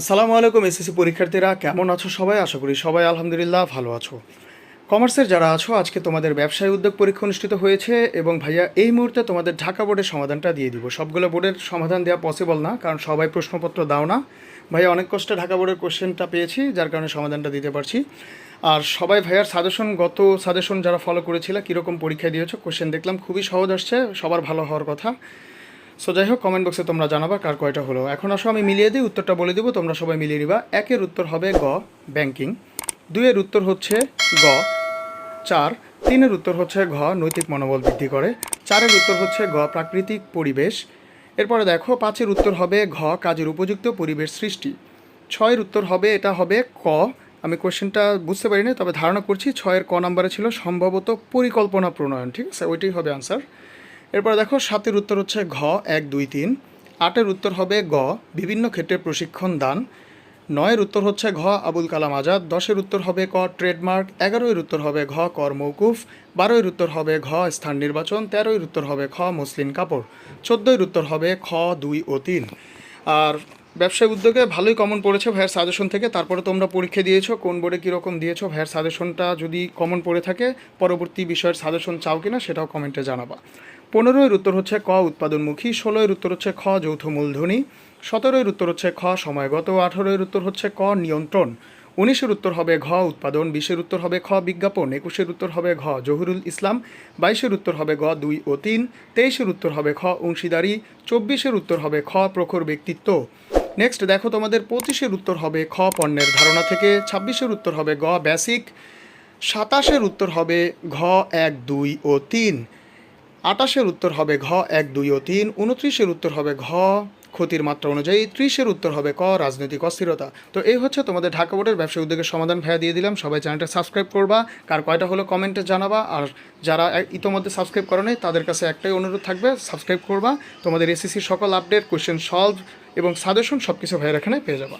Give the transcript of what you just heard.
আসসালামু আলাইকুম, এসএসসি পরীক্ষার্থীরা। কেমন আছো সবাই? আশা করি সবাই আলহামদুলিল্লাহ ভালো আছো। কমার্সের যারা আছো, আজকে তোমাদের ব্যবসায় উদ্যোগ পরীক্ষা অনুষ্ঠিত হয়েছে এবং ভাইয়া এই মুহূর্তে তোমাদের ঢাকা বোর্ডের সমাধানটা দিয়ে দিব। সবগুলো বোর্ডের সমাধান দেওয়া পসিবল না, কারণ সবাই প্রশ্নপত্র দাও না। ভাইয়া অনেক কষ্টে ঢাকা বোর্ডের কোশ্চেনটা পেয়েছি, যার কারণে সমাধানটা দিতে পারছি। আর সবাই ভাইয়ার সাজেশন গত সাজেশন যারা ফলো করেছিল, কীরকম পরীক্ষা দিয়েছ কোশ্চেন দেখলাম, খুবই সহজ আসছে, সবার ভালো হওয়ার কথা। সো যাই হোক কমেন্ট বক্সে তোমরা জানাবা কার কয়টা হলো। এখন আসো, আমি মিলিয়ে দিই, উত্তরটা বলে দিব, তোমরা সবাই মিলিয়ে নিবা। একের উত্তর হবে গ ব্যাংকিং দুইয়ের উত্তর হচ্ছে গ, চার। তিনের উত্তর হচ্ছে ঘ, নৈতিক মনোবল বৃদ্ধি করে। চারের উত্তর হচ্ছে গ, প্রাকৃতিক পরিবেশ। এরপরে দেখো, পাঁচের উত্তর হবে ঘ, কাজের উপযুক্ত পরিবেশ সৃষ্টি। ছয়ের উত্তর হবে, এটা হবে ক। আমি কোশ্চেনটা বুঝতে পারিনি, তবে ধারণা করছি ছয়ের ক নাম্বারে ছিল সম্ভবত পরিকল্পনা প্রণয়ন, ঠিক আছে? ওইটাই হবে আনসার এরপর দেখো, সাতের উত্তর হচ্ছে ঘ, এক, দুই, তিন। আটের উত্তর হবে গ, বিভিন্ন ক্ষেত্রে প্রশিক্ষণ দান। নয়ের উত্তর হচ্ছে ঘ, আবুল কালাম আজাদ। দশের উত্তর হবে ক, ট্রেডমার্ক। এগারোয়ের উত্তর হবে ঘ কর মৌকুফ বারোয়ের উত্তর হবে ঘ, স্থান নির্বাচন। তেরোয়ের উত্তর হবে খ, মসলিন কাপড়। চোদ্দোয়ের উত্তর হবে খ, দুই ও তিন। আর ব্যবসায় উদ্যোগে ভালোই কমন পড়েছে ভাইয়ের সাজেশন থেকে। তারপরে তোমরা পরীক্ষা দিয়েছ, কোন বোর্ডে কীরকম দিয়েছ, ভাইয়ের সাজেশনটা যদি কমন পড়ে থাকে, পরবর্তী বিষয়ের সাজেশন চাও কিনা, সেটাও কমেন্টে জানাবা। পনেরোয়ের উত্তর হচ্ছে ক উৎপাদনমুখী, ষোলোয়ের উত্তর হচ্ছে খ যৌথ মূলধনী, সতেরোয়ের উত্তর হচ্ছে খ সময়গত, আঠারোয়ের উত্তর হচ্ছে ক নিয়ন্ত্রণ। উনিশের উত্তর হবে ঘ উৎপাদন, বিশের উত্তর হবে খ বিজ্ঞাপন, একুশের উত্তর হবে ঘ জহুরুল ইসলাম, বাইশের উত্তর হবে গ দুই ও তিন, তেইশের উত্তর হবে খ অংশীদারি, চব্বিশের উত্তর হবে খ প্রখর ব্যক্তিত্ব। নেক্সট দেখো তোমাদের পঁচিশের উত্তর হবে খ পণ্যের ধারণা থেকে, ছাব্বিশের উত্তর হবে গ বেসিক সাতাশের উত্তর হবে ঘ এক দুই ও তিন। আটাশের উত্তর হবে ঘ, এক, দুই ও তিন। উনত্রিশের উত্তর হবে ঘ, ক্ষতির মাত্রা অনুযায়ী ত্রিশের উত্তর হবে ক, রাজনৈতিক অস্থিরতা। তো এই হচ্ছে তোমাদের ঢাকা বোর্ডের ব্যবসা উদ্যোগের সমাধান। ভাইয়া, দিয়ে দিলাম। সবাই চ্যানেলটা সাবস্ক্রাইব করবা। কার কয়টা হলো কমেন্টে জানাবা। আর যারা ইতোমধ্যে সাবস্ক্রাইব করে নেই, তাদের কাছে একটাই অনুরোধ থাকবে, সাবস্ক্রাইব করবা। তোমাদের এসএসসির সকল আপডেট কোয়েশ্চেন সলভ এবং সাজেশন সব কিছু ভাইয়ের এখানে পেয়ে যাবা।